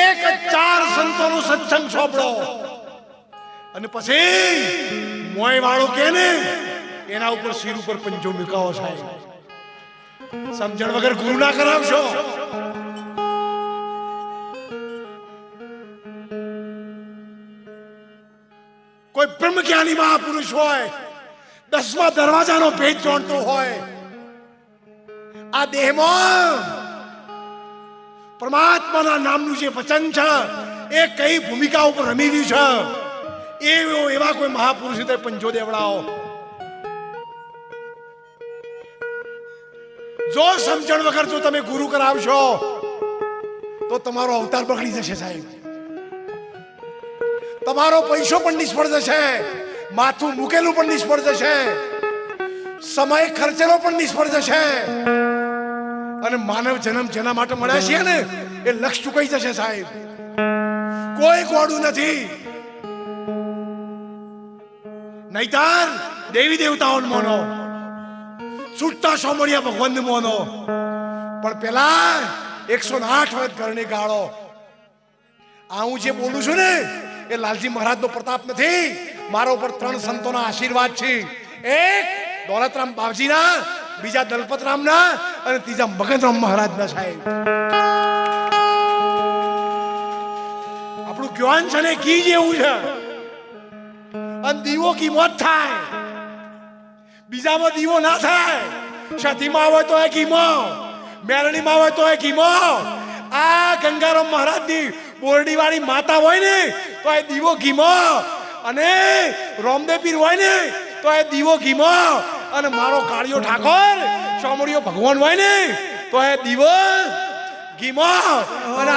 એક ચાર સંતોનો સત્સંગ સોંપડો. અને પછી મોય વાળો કે ને, એના ઉપર શિર ઉપર પંજો મૂકાવો સાહેબ. સમજણ વગર ગુરુ ના કરાવશો. કોઈ બ્રહ્મ જ્ઞાની મહાપુરુષ હોય, દસમા દરવાજાનો ભેદ જોડતો હોય, આ દેહમાં પરમાત્માના નામનું જે વચન છે, એ કઈ ભૂમિકા ઉપર રમી રહ્યું છે? એવો એવા કોઈ મહાપુરુષ તે પંજો દેવડાઓ જો સમજણ વગર જો તમે ગુરુ કરાવશો, તો તમારો અવતાર બગડી જશે સાહેબ. તમારો પૈસો પણ નિષ્ફળ જશે, માથું મૂકેલું પણ નિષ્ફળ જશે, સમય ખર્ચેલો પણ નિષ્ફળ જશે. અને માનવ જન્મ જેના માટે મળ્યા છે ને, એ લક્ષ ચૂકાઈ જશે સાહેબ. કોઈ કોડું નથી. નહીતર દેવી દેવતાઓ મોનો. છૂટતા સોમળિયા ભગવાન મોનો. પણ પેલા એકસો આઠ વખત ઘરની ગાળો. આ હું જે બોલું છું ને, એ લાલજી મહારાજનો પ્રતાપ નથી. મારા ઉપર ત્રણ સંતોના આશીર્વાદ છે. એક દોલતરામ બાવજીના બીજા દલપતરામના અને ત્રીજા મગનરામ મહારાજના સાહેબ. આપણું જ્ઞાન છે ને કી જેવું છે. અને દીવો કિંમત થાય. બીજામાં દીવો ના થાય. સતીમાં હોય તો એ કીમો મેરણીમાં હોય તો એ કીમો આ ગંગારામ મહારાજની બોરડી વાળી માતા હોય ને, તો એ દીવો ઘીમો અને રોમદેવ પીર હોય ને, તો એ દીવો ઘીમો અને મારો કાળિયો ઠાકોર. ચોમડીયો ભગવાન હોય ને તો એ દિવસ ગીમા અને